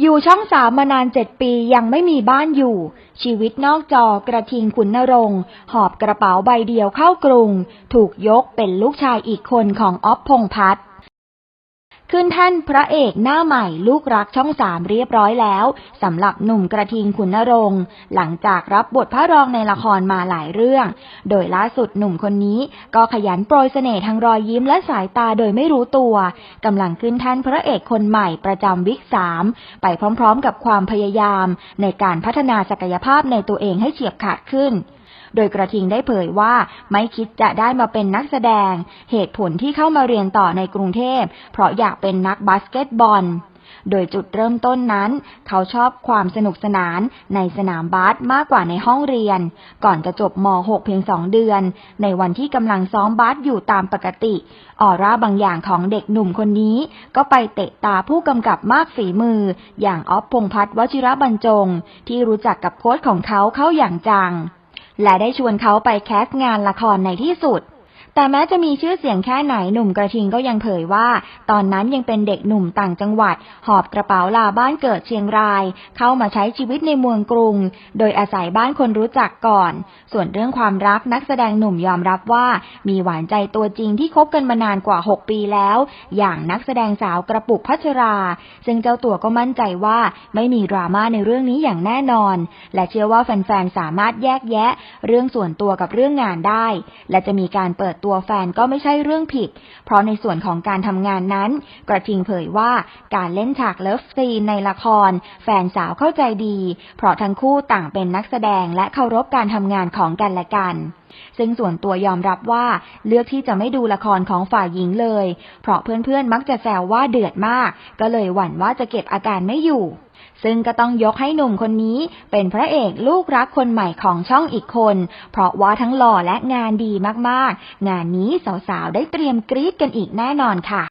อยู่ช่องสามมานานเจ็ดปียังไม่มีบ้านอยู่ ชีวิตนอกจอกระทิงขุนนรงหอบกระเป๋าใบเดียวเข้ากรุง ถูกยกเป็นลูกชายอีกคนของอ๊อฟพงพัฒน์ ขึ้นท่านพระเอกหน้าใหม่ลูกรักช่องสามเรียบร้อยแล้วสำหรับหนุ่มกระทิงขุนนรงค์หลังจากรับบทพระรองในละครมาหลายเรื่อง โดยล่าสุดหนุ่มคนนี้ก็ขยันโปรยเสน่ห์ทางรอยยิ้มและสายตาโดยไม่รู้ตัวกำลังขึ้นแท่านพระเอกคนใหม่ประจำวิกสามไปพร้อมๆ กับความพยายาม ในการพัฒนาศักยภาพในตัวเองให้เฉียบขาดขึ้น โดยกระทิงได้เผยว่าไม่คิดจะได้มาเป็นนักแสดง เหตุผลที่เข้ามาเรียนต่อในกรุงเทพ เพราะอยากเป็นนักบาสเกตบอลโดยจุดเริ่มต้นนั้น เขาชอบความสนุกสนานในสนามบาสมากกว่าในห้องเรียน ก่อนจะจบม .6 เพียงสองเดือน ในวันที่กำลังซ้อมบาสอยู่ตามปกติ ออร่าบางอย่างของเด็กหนุ่มคนนี้ ก็ไปเตะตาผู้กำกับมากฝีมือ อย่างออฟพงพัฒน์วชิระบรรจง ที่รู้จักกับโค้ชของเขาเข้าอย่างจัง และได้ชวนเขาไปแคสงานละครในที่สุด แต่แม้จะมีชื่อเสียงแค่ไหนหนุ่มกระทิงก็ยังเผยว่า ตอนนั้นยังเป็นเด็กหนุ่มต่างจังหวัด หอบกระเป๋าลาบ้านเกิดเชียงราย เข้ามาใช้ชีวิตในเมืองกรุง โดยอาศัยบ้านคนรู้จักก่อน ส่วนเรื่องความรักนักแสดงหนุ่มยอมรับว่า มีหวานใจตัวจริงที่คบกันมานานกว่า 6 ปีแล้ว อย่างนักแสดงสาวกระปุกพัชรา ซึ่งเจ้าตัวก็มั่นใจว่าไม่มีดราม่าในเรื่องนี้อย่างแน่นอน และเชื่อว่าแฟนๆสามารถแยกแยะ เรื่องส่วนตัวกับเรื่องงานได้ และจะมีการเปิดดตัวแฟนก็ไม่ใช่เรื่องผิด เพราะในส่วนของการทำงานนั้น กระทิงเผยว่าการเล่นฉากเลิฟซีนในละคร แฟนสาวเข้าใจดี เพราะทั้งคู่ต่างเป็นนักแสดงและเคารพการทำงานของกันและกัน ซึ่งส่วนตัวยอมรับว่าเลือกที่จะไม่ดูละครของฝ่ายหญิงเลย เพราะเพื่อนๆมักจะแซวว่าเดือดมาก ก็เลยหวั่นว่าจะเก็บอาการไม่อยู่ ซึ่งก็ต้องยกให้หนุ่มคนนี้เป็นพระเอกลูกรักคนใหม่ของช่องอีกคน เพราะว่าทั้งหล่อและงานดีมากๆ งานนี้สาวๆ ได้เตรียมกรี๊ดกันอีกแน่นอนค่ะ